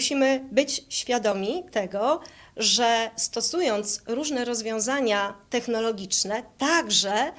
Musimy być świadomi tego, że stosując różne rozwiązania technologiczne, także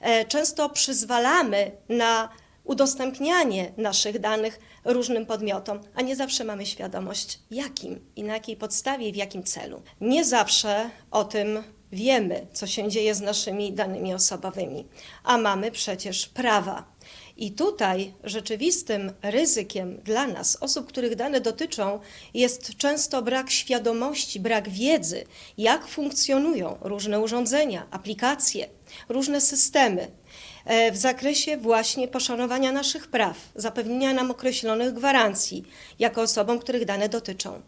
e, często przyzwalamy na udostępnianie naszych danych różnym podmiotom, a nie zawsze mamy świadomość, jakim i na jakiej podstawie i w jakim celu. Nie zawsze o tym wiemy, co się dzieje z naszymi danymi osobowymi, a mamy przecież prawa. I tutaj rzeczywistym ryzykiem dla nas, osób, których dane dotyczą, jest często brak świadomości, brak wiedzy, jak funkcjonują różne urządzenia, aplikacje, różne systemy e, w zakresie właśnie poszanowania naszych praw, zapewnienia nam określonych gwarancji jako osobom, których dane dotyczą.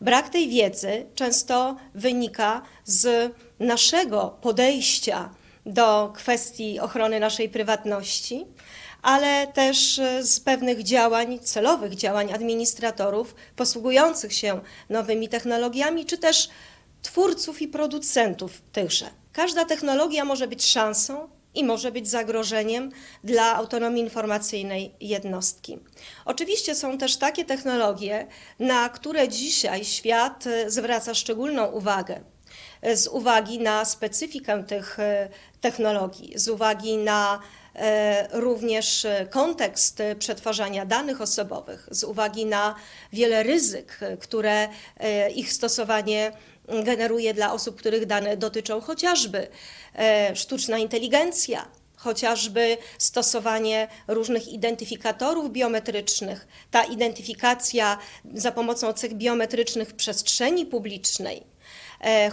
Brak tej wiedzy często wynika z naszego podejścia do kwestii ochrony naszej prywatności, ale też e, z pewnych działań, celowych działań administratorów posługujących się nowymi technologiami, czy też twórców i producentów tychże. Każda technologia może być szansą i może być zagrożeniem dla autonomii informacyjnej jednostki. Oczywiście są też takie technologie, na które dzisiaj świat e, zwraca szczególną uwagę z uwagi na specyfikę tych e, technologii, z uwagi na e, również kontekst przetwarzania danych osobowych, z uwagi na wiele ryzyk, które e, ich stosowanie generuje dla osób, których dane dotyczą, chociażby sztuczna inteligencja, chociażby stosowanie różnych identyfikatorów biometrycznych, ta identyfikacja za pomocą cech biometrycznych w przestrzeni publicznej,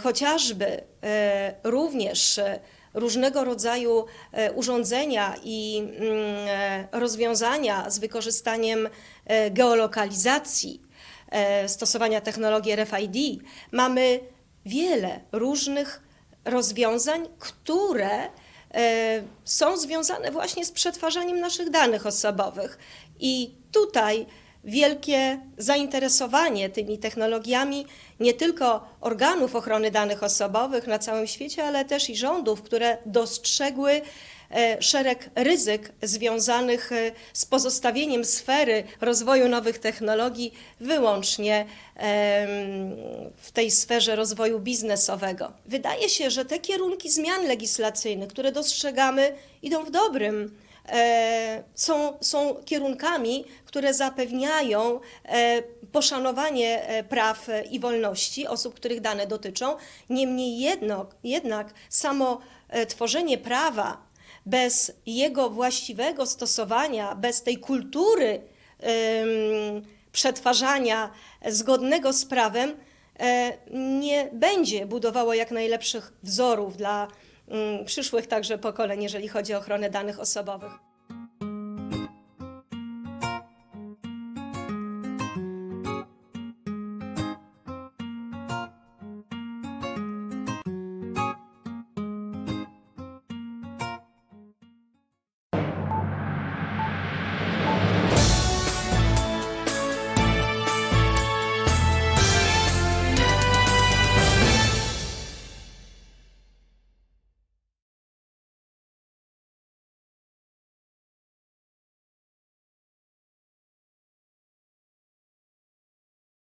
chociażby e, również e, różnego rodzaju e, urządzenia i mm, e, rozwiązania z wykorzystaniem e, geolokalizacji, e, stosowania technologii RFID, mamy wiele różnych rozwiązań, które e, są związane właśnie z przetwarzaniem naszych danych osobowych. I tutaj wielkie zainteresowanie tymi technologiami nie tylko organów ochrony danych osobowych na całym świecie, ale też i rządów, które dostrzegły e, szereg ryzyk związanych e, z pozostawieniem sfery rozwoju nowych technologii wyłącznie w tej sferze rozwoju biznesowego. Wydaje się, że te kierunki zmian legislacyjnych, które dostrzegamy, idą w dobrym są, są kierunkami, które zapewniają e, poszanowanie e, praw e, i wolności osób, których dane dotyczą. Niemniej jedno, jednak samo e, tworzenie prawa bez jego właściwego stosowania, bez tej kultury przetwarzania zgodnego z prawem, e, nie będzie budowało jak najlepszych wzorów dla przyszłych także pokoleń, jeżeli chodzi o ochronę danych osobowych.